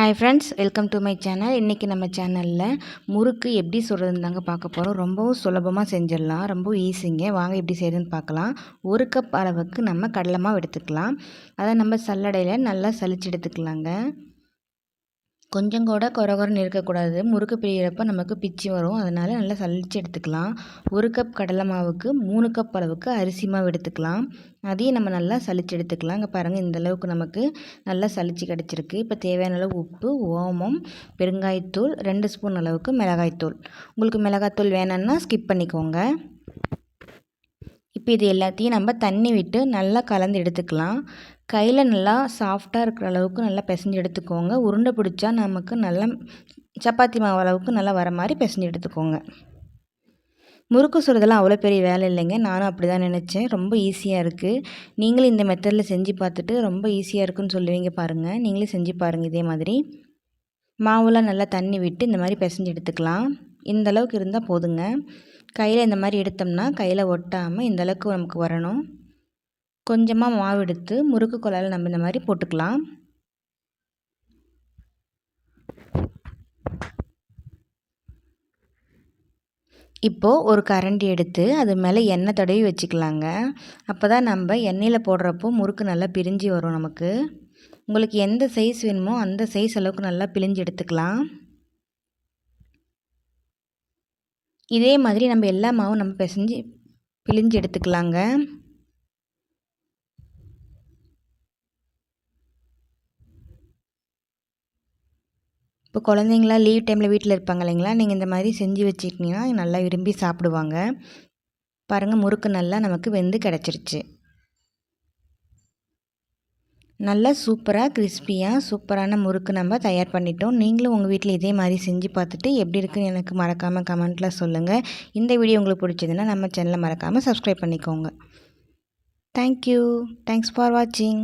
Hi friends welcome to my channel இன்றைக்கி நம்ம சேனலில் முறுக்கு எப்படி சொல்கிறதுன்னு தாங்க பார்க்க போகிறோம் ரொம்பவும் சுலபமாக செஞ்சிடலாம். ரொம்ப ஈஸிங்க வாங்க எப்படி செய்யுதுன்னு பார்க்கலாம். ஒரு கப் அளவுக்கு நம்ம கடலைமாவு எடுத்துக்கலாம். அதை நம்ம சல்லடையில் நல்லா சலிச்சு எடுத்துக்கலாங்க. கொஞ்சம் கூட குறகுறன்னு இருக்கக்கூடாது. முறுக்கு பிழியிறப்ப நமக்கு பிச்சு வரும். அதனால் நல்லா சலிச்சு எடுத்துக்கலாம். ஒரு கப் கடலை மாவுக்கு மூணு கப் அளவுக்கு அரிசி மாவு எடுத்துக்கலாம். அதையும் நம்ம நல்லா சலிச்சு எடுத்துக்கலாம். இங்கே பாருங்கள் இந்த அளவுக்கு நமக்கு நல்லா சலிச்சு கிடச்சிருக்கு. இப்போ தேவையான அளவு உப்பு ஓமம் பெருங்காயத்தூள் ரெண்டு ஸ்பூன் அளவுக்கு மிளகாய்த்தூள். உங்களுக்கு மிளகாய்த்தூள் வேணும்னா ஸ்கிப் பண்ணிக்கோங்க. இப்போ இது எல்லாத்தையும் நம்ம தண்ணி விட்டு நல்லா கலந்து எடுத்துக்கலாம். கையில் நல்லா சாஃப்டாக இருக்கிற அளவுக்கு நல்லா பிசைஞ்சு எடுத்துக்கோங்க. உருண்டை பிடிச்சா நமக்கு நல்லா சப்பாத்தி மாவு அளவுக்கு நல்லா வர மாதிரி பிசைஞ்சு எடுத்துக்கோங்க. முறுக்கு சுடுறதெல்லாம் அவ்வளோ பெரிய வேலை இல்லைங்க. நானும் அப்படி தான் நினச்சேன். ரொம்ப ஈஸியாக இருக்குது நீங்களும் இந்த மெத்தடில் செஞ்சு பார்த்துட்டு ரொம்ப ஈஸியாக இருக்குன்னு சொல்லுவீங்க பாருங்கள் நீங்களே செஞ்சு பாருங்கள் இதே மாதிரி. மாவுலாம் நல்லா தண்ணி விட்டு இந்த மாதிரி பிசைஞ்சு எடுத்துக்கலாம். இந்த அளவுக்கு இருந்தால் போதுங்க. கையில் இந்த மாதிரி எடுத்தோம்னா கையில் ஒட்டாமல் இந்தளவுக்கு நமக்கு வரணும். கொஞ்சமாக மாவு எடுத்து முறுக்கு குழாயில் நம்ம இந்த மாதிரி போட்டுக்கலாம். இப்போது ஒரு கரண்டி எடுத்து அது மேலே எண்ணெய் தடவி வச்சுக்கலாங்க. அப்போ தான் நம்ம எண்ணெயில் போடுறப்போ முறுக்கு நல்லா பிரிஞ்சு வரும் நமக்கு. உங்களுக்கு எந்த சைஸ் வேணுமோ அந்த சைஸ் அளவுக்கு நல்லா பிழிஞ்சு எடுத்துக்கலாம். இதே மாதிரி நம்ம எல்லா மாவும் நம்ம பிசைஞ்சு பிழிஞ்சு எடுத்துக்கலாங்க. இப்போ குழந்தைங்களாம் லீவ் டைமில் வீட்டில் இருப்பாங்க இல்லைங்களா? நீங்கள் இந்த மாதிரி செஞ்சு வச்சுக்கிட்டிங்கன்னா நல்லா விரும்பி சாப்பிடுவாங்க. பாருங்கள் முறுக்கு நல்லா நமக்கு வெந்து கிடச்சிருச்சு. நல்லா சூப்பராக கிறிஸ்பியாக சூப்பரான முறுக்கு நம்ம தயார் பண்ணிட்டோம். நீங்களும் உங்கள் வீட்டில் இதே மாதிரி செஞ்சு பார்த்துட்டு எப்படி இருக்குன்னு எனக்கு மறக்காமல் கமெண்ட்டில் சொல்லுங்கள் இந்த வீடியோ உங்களுக்கு பிடிச்சதுன்னா நம்ம சேனலை மறக்காமல் சப்ஸ்கிரைப் பண்ணிக்கோங்க. தேங்க்யூ தேங்க்ஸ் ஃபார் வாட்சிங்